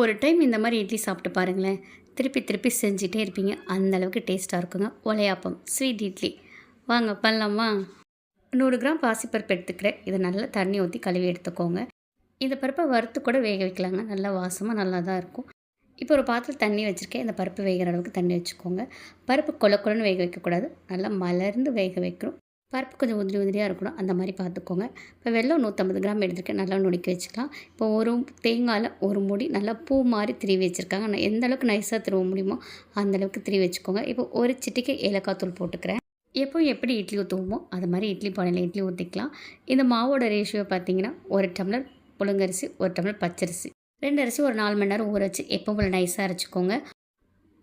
ஒரு டைம் இந்த மாதிரி இட்லி சாப்பிட்டு பாருங்களேன். திருப்பி திருப்பி செஞ்சிட்டே இருப்பீங்க. அந்தளவுக்கு டேஸ்ட்டாக இருக்குங்க. ஒலையாப்பம் ஸ்வீட் இட்லி. வாங்க பண்ணலாமா? நூறு கிராம் பாசிப்பருப்பு எடுத்துக்கிறேன். இதை நல்லா தண்ணி ஊற்றி கழுவி எடுத்துக்கோங்க. இந்த பருப்பை வறுத்து கூட வேக வைக்கலாங்க. நல்லா வாசமாக நல்லா தான் இருக்கும். இப்போ ஒரு பாத்திரத்தில் தண்ணி வச்சுருக்கேன். இந்த பருப்பு வேகிற அளவுக்கு தண்ணி வச்சுக்கோங்க. பருப்பு கொல கொலன்னு வேக வைக்கக்கூடாது. நல்லா மலர்ந்து வேக வைக்கணும். பருப்பு கொஞ்சம் உதிரி உதிரியாக இருக்கணும். அந்த மாதிரி பார்த்துக்கோங்க. இப்போ வெள்ளம் நூற்றம்பது கிராம் எடுத்துருக்கேன். நல்லா நுணுக்கி வச்சுக்கலாம். இப்போ ஒரு தேங்காயில் ஒரு முடி நல்லா பூ மாதிரி திருவி வச்சுருக்காங்க. நான் எந்த அளவுக்கு நைஸாக திருவ முடியுமோ அந்த அளவுக்கு திருவி வச்சுக்கோங்க. இப்போ ஒரு சிட்டிக்கு ஏலக்காய் தூள் போட்டுக்கிறேன். எப்போ எப்படி இட்லி ஊற்றுவோமோ அது மாதிரி இட்லி பானையில் இட்லி ஊற்றிக்கலாம் இந்த மாவோட ரேஷியோ பார்த்தீங்கன்னா ஒரு டம்ளர் புழுங்கரிசி ஒரு டம்ளர் பச்சரிசி. ரெண்டு அரிசி ஒரு நாலு மணி நேரம் ஊற வச்சு எப்போ போல் நைஸாக அரைச்சிக்கோங்க.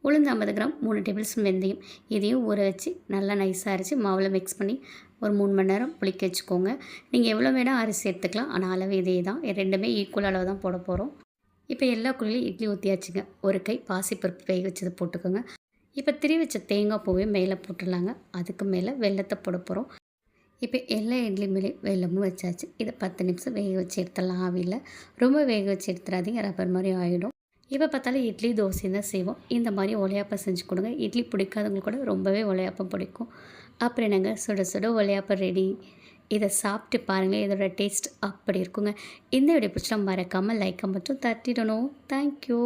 உளுந்து ஐம்பது கிராம் மூணு டேபிள் ஸ்பூன் வெந்தயம். இதையும் ஊற வச்சு நல்லா நைஸாக அரைச்சி மாவில் மிக்ஸ் பண்ணி ஒரு மூணு மணி நேரம் புளிக்க வச்சுக்கோங்க. நீங்கள் எவ்வளோ வேணால் அரிசி எடுத்துக்கலாம். ஆனால் அளவு இதே தான். ரெண்டுமே ஈக்குவல் அளவு தான் போட போகிறோம் இப்போ எல்லா குழிலையும் இட்லி ஊற்றியாச்சுங்க ஒரு கை பாசிப்பருப்பு வேக வச்சது போட்டுக்கோங்க. இப்போ திரி வச்ச தேங்காய் பூவே மேலே போட்டுடலாங்க. அதுக்கு மேலே வெள்ளத்தை போட போகிறோம் இப்போ எல்லா இட்லி மேலே வெள்ளமும் வச்சாச்சு. இதை பத்து நிமிஷம் வேக வச்சு எடுத்துடலாம். ஆவியில். ரொம்ப வேக வச்சு எடுத்துடாதீங்க. ரப்பர் மாதிரி ஆகிடும் எப்போ பார்த்தாலும் இட்லி தோசை தான் செய்வோம். இந்த மாதிரி ஒலையாப்பம் செஞ்சு கொடுங்க. இட்லி பிடிக்காதவங்களுக்கு கூட ரொம்பவே ஒலையாப்பம் பிடிக்கும். அப்புறம் என்னங்க? சுட சுட ஒலையாப்பம் ரெடி இதை சாப்பிட்டு பாருங்கள் இதோட டேஸ்ட் அப்படி இருக்குங்க. இந்த வீடியோ பிடிச்சா மறக்காமல் லைக்கை மட்டும் தட்டிடணும். தேங்க்யூ